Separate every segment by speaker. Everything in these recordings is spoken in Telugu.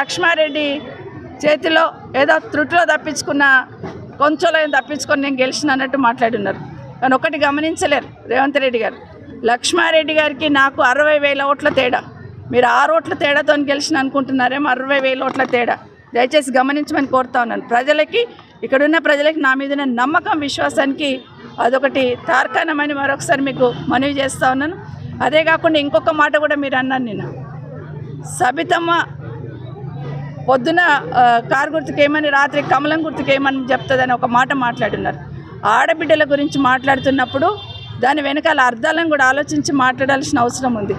Speaker 1: లక్ష్మారెడ్డి చేతిలో ఏదో త్రుటిలో తప్పించుకున్న కొంచెంలో ఏం తప్పించుకొని నేను గెలిచిన అన్నట్టు మాట్లాడున్నారు. కానీ ఒకటి గమనించలేరు రేవంత్ రెడ్డి గారు. లక్ష్మారెడ్డి గారికి నాకు అరవై వేల ఓట్ల తేడా. మీరు ఆరు ఓట్ల తేడాతో గెలిచిన అనుకుంటున్నారేమో అరవై వేల ఓట్ల తేడా. దయచేసి గమనించమని కోరుతా ఉన్నాను. ప్రజలకి ఇక్కడున్న ప్రజలకి నా మీద నమ్మకం విశ్వాసానికి అదొకటి తార్కాణమని మరొకసారి మీకు మనవి చేస్తూ ఉన్నాను. అదే కాకుండా ఇంకొక మాట కూడా మీరు అన్నాను నిన్న. సబితమ్మ పొద్దున కారు గుర్తుకు ఏమని రాత్రి కమలం గుర్తుకు ఏమని చెప్తుందని ఒక మాట మాట్లాడున్నారు. ఆడబిడ్డల గురించి మాట్లాడుతున్నప్పుడు దాని వెనకాల అర్థాలను కూడా ఆలోచించి మాట్లాడాల్సిన అవసరం ఉంది.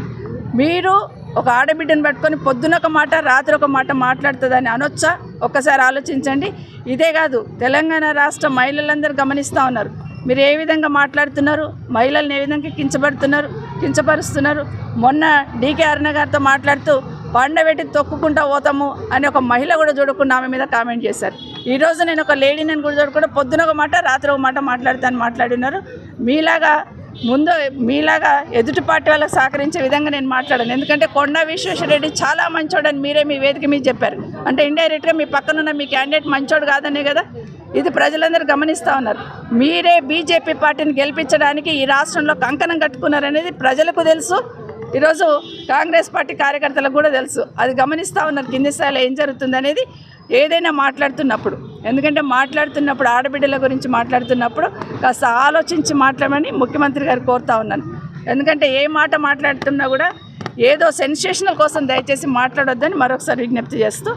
Speaker 1: మీరు ఒక ఆడబిడ్డను పట్టుకొని పొద్దున ఒక మాట రాత్రి ఒక మాట మాట్లాడుతుందని అనొచ్చా? ఒక్కసారి ఆలోచించండి. ఇదే కాదు తెలంగాణ రాష్ట్ర మహిళలందరూ గమనిస్తూ ఉన్నారు. మీరు ఏ విధంగా మాట్లాడుతున్నారు? మహిళల్ని ఏ విధంగా కించబడుతున్నారు కించపరుస్తున్నారు? మొన్న డీకే అరుణ గారితో మాట్లాడుతూ పండబెట్టి తొక్కుకుంటా పోతాము అని ఒక మహిళ కూడా చూడకుండా ఆమె మీద కామెంట్ చేశారు. ఈరోజు నేను ఒక లేడీని కూడా చూడకుండా పొద్దున ఒక మాట రాత్రి ఒక మాట మాట్లాడుతాను మాట్లాడినారు. మీలాగా ముందు మీలాగా ఎదుటి పార్టీ వాళ్ళకి సహకరించే విధంగా నేను మాట్లాడాను. ఎందుకంటే కొండా విశ్వేశ్వరరెడ్డి చాలా మంచోడని మీరే మీ వేదిక మీద చెప్పారు. అంటే ఇండైరెక్ట్గా మీ పక్కనున్న మీ క్యాండిడేట్ మంచోడు కాదనే కదా? ఇది ప్రజలందరూ గమనిస్తూ ఉన్నారు. మీరే బీజేపీ పార్టీని గెలిపించడానికి ఈ రాష్ట్రంలో కంకణం కట్టుకున్నారనేది ప్రజలకు తెలుసు. ఈరోజు కాంగ్రెస్ పార్టీ కార్యకర్తలకు కూడా తెలుసు. అది గమనిస్తూ ఉన్నారు కింది స్థాయిలో ఏం జరుగుతుంది అనేది ఏదైనా మాట్లాడుతున్నప్పుడు. ఎందుకంటే మాట్లాడుతున్నప్పుడు ఆడబిడ్డల గురించి మాట్లాడుతున్నప్పుడు కాస్త ఆలోచించి మాట్లాడమని ముఖ్యమంత్రి గారు కోరుతా ఉన్నాను ఎందుకంటే ఏ మాట మాట్లాడుతున్నా కూడా ఏదో సెన్సేషనల్ కోసం దయచేసి మాట్లాడొద్దని మరొకసారి విజ్ఞప్తి చేస్తూ